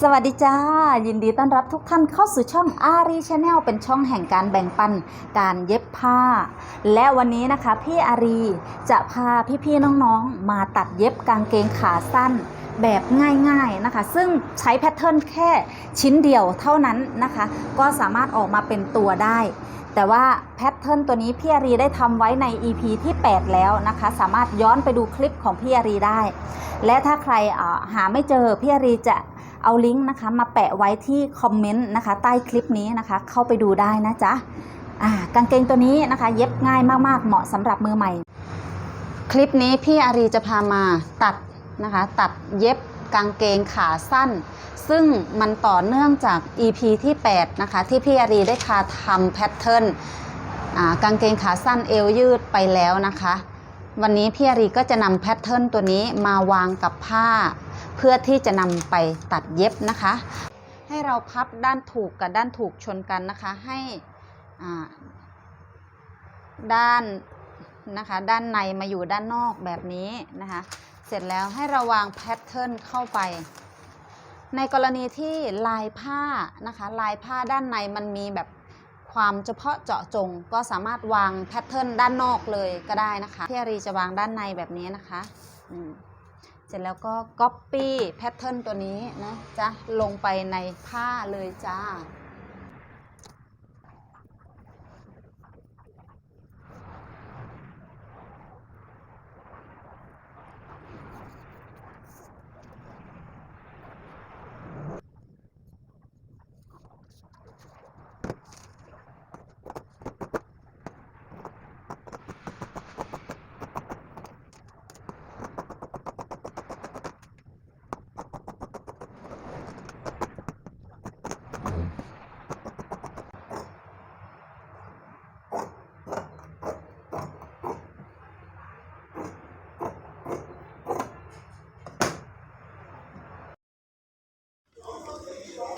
สวัสดีจ้า ยินดีต้อนรับทุกท่านเข้าสู่ช่องอารีชาแนลเป็นช่องแห่งการแบ่งปันการเย็บผ้า และวันนี้นะคะพี่อารีจะพาพี่ๆน้องๆ มาตัดเย็บกางเกงขาสั้นแบบง่ายๆนะคะ ซึ่งใช้แพทเทิร์นแค่ชิ้นเดียวเท่านั้นนะคะ ก็สามารถออกมาเป็นตัวได้ แต่ว่าแพทเทิร์นตัวนี้พี่อารีได้ทำไว้ใน EP ที่ 8 แล้วนะคะ สามารถย้อนไปดูคลิปของพี่อารีได้ และถ้าใครหาไม่เจอพี่อารีจะ เอาลิงก์นะคะมาแปะไว้ที่คอมเมนต์นะคะใต้คลิปนี้นะคะ เข้าไปดูได้นะจ๊ะอ่ากางเกงตัวนี้นะคะ เย็บง่ายมากๆ เหมาะสำหรับมือใหม่ คลิปนี้พี่อารีจะพามาตัดนะคะ ตัดเย็บกางเกงขาสั้น ซึ่งมันต่อเนื่องจาก EP ที่8นะคะที่พี่อารีได้พาทำแพทเทิร์นอ่ากางเกงขาสั้นเอวยืดไปแล้วนะคะ วันนี้พี่อารีก็จะนำแพทเทิร์นตัวนี้มาวางกับผ้า เพื่อที่จะนำไปตัดเย็บนะคะ ให้เราพับด้านถูกกับด้านถูกชนกันนะคะให้ด้านนะคะด้านในมาอยู่ด้านนอกแบบนี้นะคะ เสร็จแล้วให้เราวางแพทเทิร์นเข้าไป ในกรณีที่ลายผ้านะคะลายผ้าด้านในมันมีแบบความเฉพาะเจาะจงก็สามารถวางแพทเทิร์นด้านนอกเลยก็ได้นะคะพี่อารีจะวางด้านในแบบนี้นะคะอืม สร็จแล้วก็ Copy แพทเทิร์นตัวนี้นะจ๊ะลงไปในผ้าเลยจ้า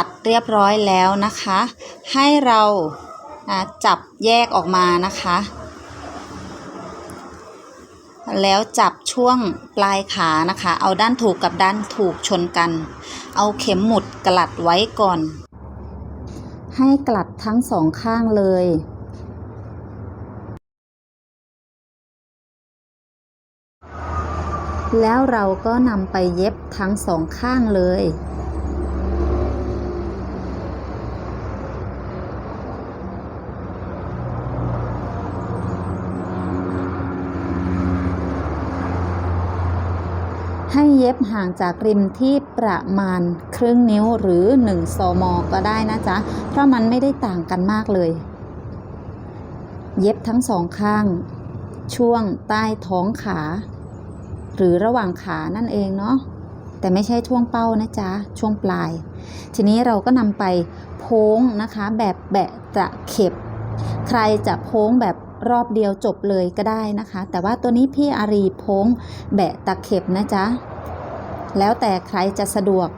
ตัดเรียบร้อยแล้วนะคะ ให้เราจับแยกออกมานะคะ แล้วจับช่วงปลายขานะคะ เอาด้านถูกกับด้านถูกชนกัน เอาเข็มหมุดกลัดไว้ก่อน ให้กลัดทั้งสองข้างเลยแล้วเราก็นำไปเย็บทั้งสองข้างเลย ให้เย็บห่างจากริมที่ประมาณครึ่งนิ้วหรือ1ซมก็ได้นะจ๊ะ เพราะมันไม่ได้ต่างกันมากเลย เย็บทั้งสองข้าง ช่วงใต้ท้องขา หรือระหว่างขานั่นเองเนาะแต่ไม่ใช่ช่วงเป้านะจ๊ะ ช่วงปลาย ทีนี้เราก็นำไปโพ้งนะคะ แบบแบะตะเข็บ ใครจะโพ้งแบบ รอบเดียวจบเลยก็ได้นะคะ แต่ว่าตัวนี้พี่อารีโพ้งแบะตะเข็บนะจ๊ะ แล้วแต่ใครจะสะดวก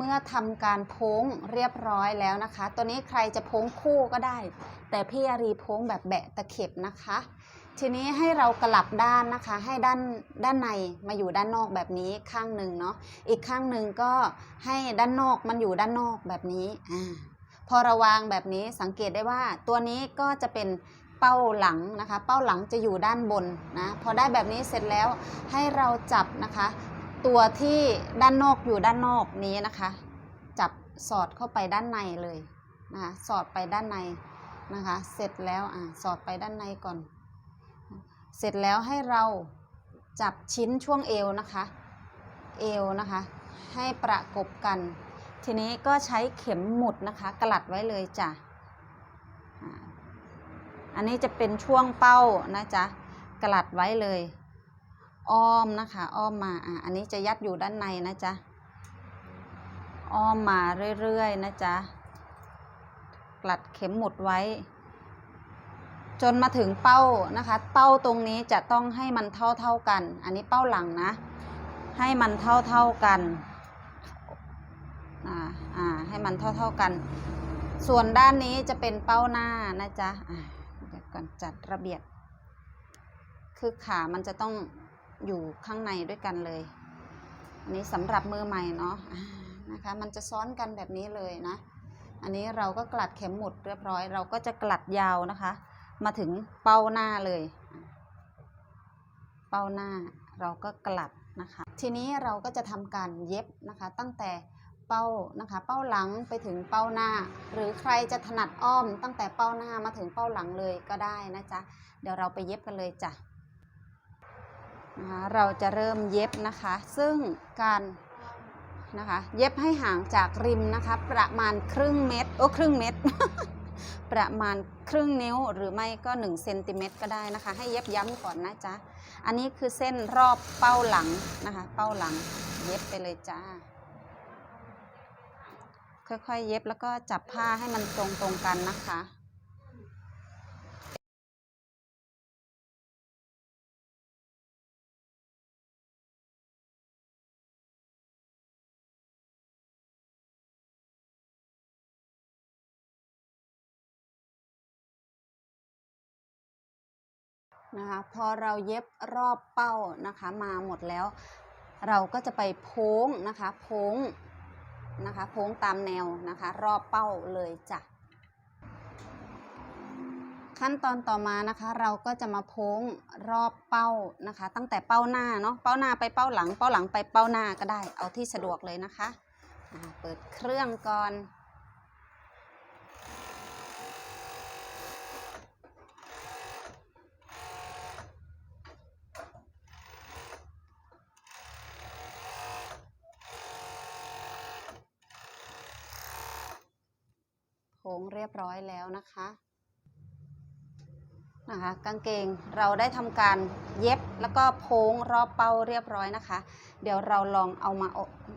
เมื่อทำการโพ้งเรียบร้อยแล้วนะคะ ตัวนี้ใครจะโพ้งคู่ก็ได้ แต่พี่อารีโพ้งแบบแบะตะเข็บนะคะ ทีนี้ให้เรากลับด้านนะคะ ให้ด้านด้านในมาอยู่ด้านนอกแบบนี้ข้างหนึ่งเนาะ อีกข้างหนึ่งก็ให้ด้านนอกมันอยู่ด้านนอกแบบนี้อ่าพอราวางแบบนี้สังเกตได้ว่าตัวนี้ก็จะเป็นเป้าหลังนะคะ เป้าหลังจะอยู่ด้านบนนะ พอได้แบบนี้เสร็จแล้วให้เราจับนะคะ ตัวที่ด้านนอกอยู่ด้านนอกนี้นะคะ จับสอดเข้าไปด้านในเลยนะคะสอดไปด้านในนะคะ เสร็จแล้วอะสอดไปด้านในก่อน เสร็จแล้วให้เราจับชิ้นช่วงเอวนะคะ เอวนะคะ ให้ประกบกัน ทีนี้ก็ใช้เข็มหมุดนะคะกลัดไว้เลยจ้ะอันนี้จะเป็นช่วงเป้านะจ๊ะกลัดไว้เลย อ้อมนะคะ อ้อมมาอะอันนี้จะยัดอยู่ด้านในนะจ๊ะอ้อมมาเรื่อยๆนะจ๊ะกลัดเข็มหมุดไว้ จนมาถึงเป้านะคะ เป้าตรงนี้จะต้องให้มันเท่าเท่าๆกัน อันนี้เป้าหลังนะ ให้มันเท่าเท่าๆกันอ่าอ่าให้มันเท่าๆกัน ส่วนด้านนี้จะเป็นเป้าหน้านะจ๊ะเดี๋ยวก่อนจัดระเบียบ คือขามันจะต้อง อยู่ข้างในด้วยกันเลย อันนี้สำหรับมือใหม่เนาะนะคะ มันจะซ้อนกันแบบนี้เลยนะ อันนี้เราก็กลัดเข็มหมุดเรียบร้อย เราก็จะกลัดยาวนะคะ มาถึงเป้าหน้าเลย เป้าหน้าเราก็กลัดนะคะ ทีนี้เราก็จะทำการเย็บนะคะ ตั้งแต่เป้านะคะ เป้าหลังไปถึงเป้าหน้า หรือใครจะถนัดอ้อมตั้งแต่เป้าหน้ามาถึงเป้าหลังเลยก็ได้นะจ๊ะ เดี๋ยวเราไปเย็บกันเลยจ้ะ นะคะเราจะเริ่มเย็บนะคะ ซึ่งการนะคะเย็บให้ห่างจากริมนะคะ ประมาณครึ่งเมตรโอ้ครึ่งเมตร ประมาณครึ่งนิ้วหรือไม่ก็1เซนติเมตรก็ได้นะคะ ให้เย็บย้ำก่อนนะจ๊ะ อันนี้คือเส้นรอบเป้าหลังนะคะ เป้าหลังเย็บไปเลยจ้า ค่อยๆเย็บแล้วก็จับผ้าให้มันตรงๆกันนะคะ นะคะพอเราเย็บรอบเป้านะคะมาหมดแล้ว เราก็จะไปโพ้งนะคะโพ้งนะคะโพ้งตามแนวนะคะรอบเป้าเลยจ้ะขั้นตอนต่อมานะคะเราก็จะมาโพ้งรอบเป้านะคะ ตั้งแต่เป้าหน้าเนาะเป้าหน้าไปเป้าหลัง เป้าหลังไปเป้าหน้าก็ได้เอาที่สะดวกเลยนะคะเปิดเครื่องก่อน โค้ง เรียบร้อยแล้วนะคะนะคะกางเกงเราได้ทำการเย็บแล้วก็โพ้งรอบเป้าเรียบร้อยนะคะ เดี๋ยวเราลองเอามา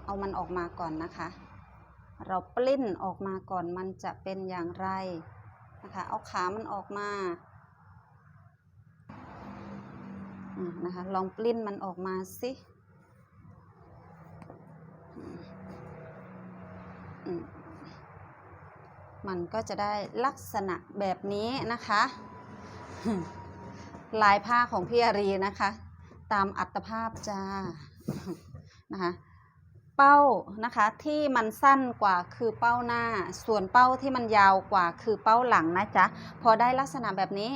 เอามันออกมาก่อนนะคะ เราปลิ้นออกมาก่อนมันจะเป็นอย่างไรนะคะเอาขามันออกมานะคะลองปลิ้นมันออกมาสิอืม มันก็จะได้ลักษณะแบบนี้นะคะ ลายผ้าของพี่อารีนะคะ ตามอัตภาพจ้านะคะเป้านะคะที่มันสั้นกว่าคือเป้าหน้า ส่วนเป้าที่มันยาวกว่าคือเป้าหลังนะจ๊ะพอได้ลักษณะแบบนี้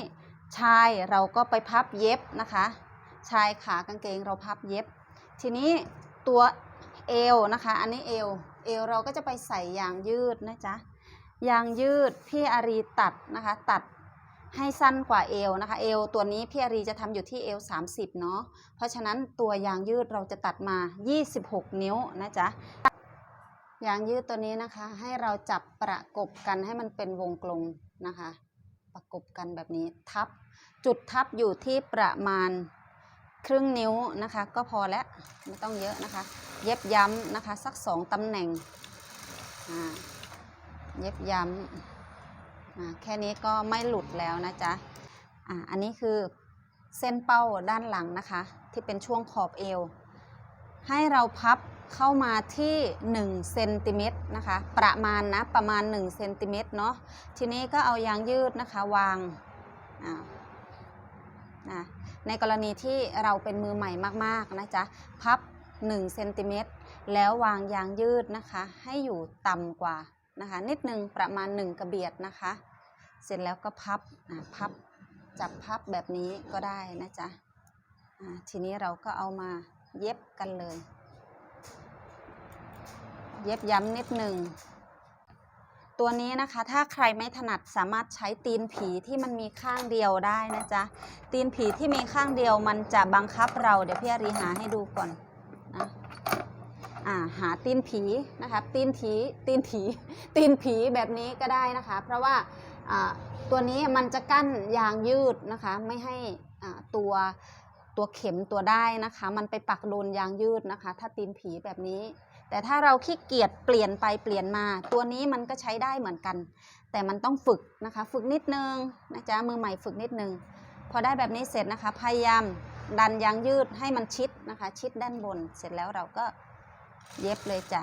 ชายเราก็ไปพับเย็บนะคะ ชายขากางเกงเราพับเย็บ ทีนี้ตัวเอวนะคะ อันนี้เอวเอวเราก็จะไปใส่ยางยืดนะจ๊ะ ยางยืดพี่อารีตัดนะคะ ตัดให้สั้นกว่าเอวนะคะ เอวตัวนี้พี่อารีจะทำอยู่ที่เอว30 เนาะเพราะฉะนั้นตัวยางยืดเราจะตัดมา 26 นิ้วนะจ๊ะยางยืดตัวนี้นะคะ ให้เราจับประกบกันให้มันเป็นวงกลมนะคะ ประกบกันแบบนี้ทับ จุดทับอยู่ที่ประมาณครึ่งนิ้วนะคะ ก็พอแล้วไม่ต้องเยอะนะคะ เย็บย้ำนะคะ สักสองตำแหน่งอ่า เย็บย้ำแค่นี้ก็ไม่หลุดแล้วนะจ๊ะอันนี้คือเส้นเป้าด้านหลังนะคะ ที่เป็นช่วงขอบเอว ให้เราพับเข้ามาที่1เซนติเมตรนะคะ ประมาณนะประมาณ1เซนติเมตรเนาะทีนี้ก็เอายางยืดนะคะวางนะในกรณีที่เราเป็นมือใหม่มากๆนะจ๊ะพับ1เซนติเมตรแล้ววางยางยืดนะคะ ให้อยู่ต่ำกว่า นะคะ นิดนึงประมาณ 1 กระเบียดนะคะ เสร็จแล้วก็พับพับจับพับแบบนี้ก็ได้นะจ๊ะทีนี้เราก็เอามาเย็บกันเลย เย็บย้ำนิดหนึ่งตัวนี้นะคะถ้าใครไม่ถนัดสามารถใช้ตีนผีที่มันมีข้างเดียวได้นะจ๊ะตีนผีที่มีข้างเดียวมันจะบังคับเราเดี๋ยวพี่อารีหาให้ดูก่อนนะ หาตีนผีนะคะตีนผีตีนผีตีนผีแบบนี้ก็ได้นะคะ เพราะว่าตัวนี้มันจะกั้นยางยืดนะคะ ไม่ให้ตัวตัวเข็มตัวได้นะคะ มันไปปักโดนยางยืดนะคะ ถ้าตีนผีแบบนี้ แต่ถ้าเราขี้เกียจเปลี่ยนไปเปลี่ยนมา ตัวนี้มันก็ใช้ได้เหมือนกัน แต่มันต้องฝึกนะคะ ฝึกนิดนึงนะจ๊ะมือใหม่ฝึกนิดนึงพอได้แบบนี้เสร็จนะคะ พยายามดันยางยืดให้มันชิดนะคะ ชิดด้านบนเสร็จแล้วเราก็ เย็บเลยจ้ะ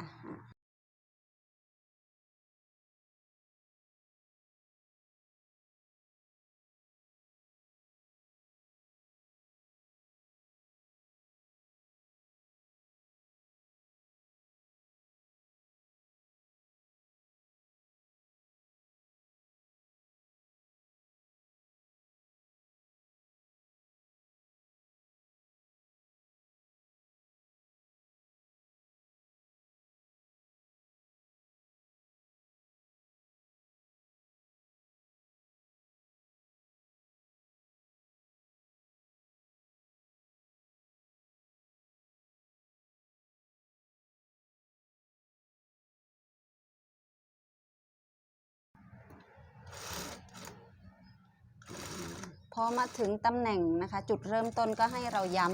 อมาถึงตำแหน่งนะคะ จุดเริ่มต้นก็ให้เราย้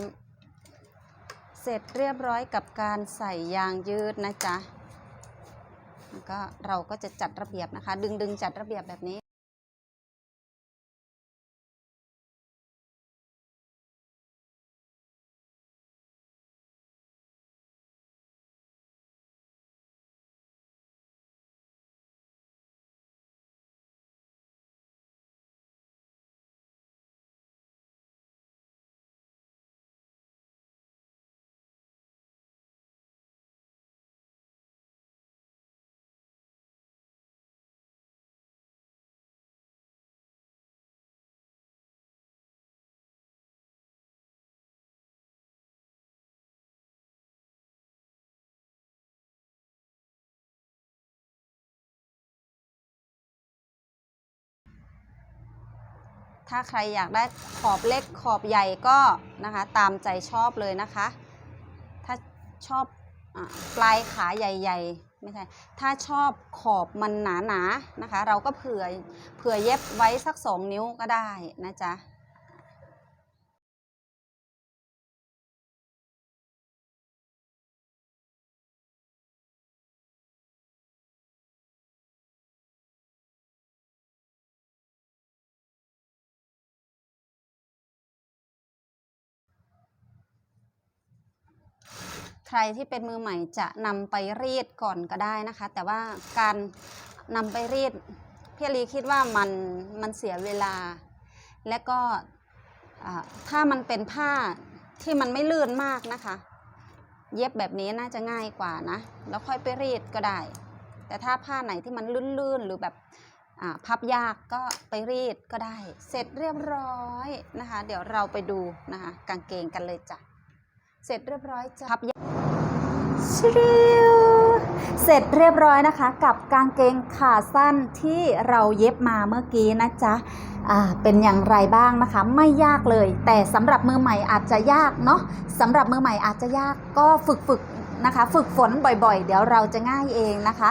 ำเสร็จเรียบร้อยกับการใส่ยางยืดนะจ๊ะแล้วก็เราก็จะจัดระเบียบนะคะ ดึงดึงๆจัดระเบียบแบบนี้ ถ้าใครอยากได้ขอบเล็กขอบใหญ่ก็นะคะตามใจชอบเลยนะคะ ถ้าชอบอปลายขาใหญ่ๆไม่ใช่ถ้าชอบขอบมันหนาๆนนะคะ เราก็เผื่อเผื่อเย็บไว้สักสองนิ้วก็ได้นะจ๊ะ ใครที่เป็นมือใหม่จะนำไปรีดก่อนก็ได้นะคะ แต่ว่าการนำไปรีดพี่ลีคิดว่ามันมันเสียเวลา และก็ถ้ามันเป็นผ้าที่มันไม่ลื่นมากนะคะ เย็บแบบนี้น่าจะง่ายกว่านะ แล้วค่อยไปรีดก็ได้ แต่ถ้าผ้าไหนที่มันลื่นๆหรือแบบพับยากก็ไปรีดก็ได้ เสร็จเรียบร้อยนะคะ เดี๋ยวเราไปดูนะคะกางเกงกันเลยจ้ะ เสร็จเรียบร้อยจ้ะพับยาก ชิวเสร็จเรียบร้อยนะคะ กับกางเกงขาสั้นที่เราเย็บมาเมื่อกี้นะจ๊ะเป็นอย่างไรบ้างนะคะ ไม่ยากเลย แต่สำหรับมือใหม่อาจจะยากเนาะสำหรับมือใหม่อาจจะยากก็ฝึกฝึกๆนะคะ ฝึกฝนบ่อยๆ เดี๋ยวเราจะง่ายเองนะคะ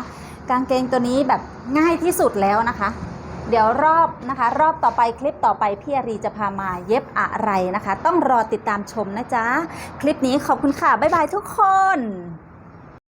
กางเกงตัวนี้แบบง่ายที่สุดแล้วนะคะ เดี๋ยวรอบนะคะ รอบต่อไปคลิปต่อไปพี่อารีจะพามาเย็บอะไรนะคะ ต้องรอติดตามชมนะจ๊ะ คลิปนี้ขอบคุณค่ะ บ๊ายบายทุกคน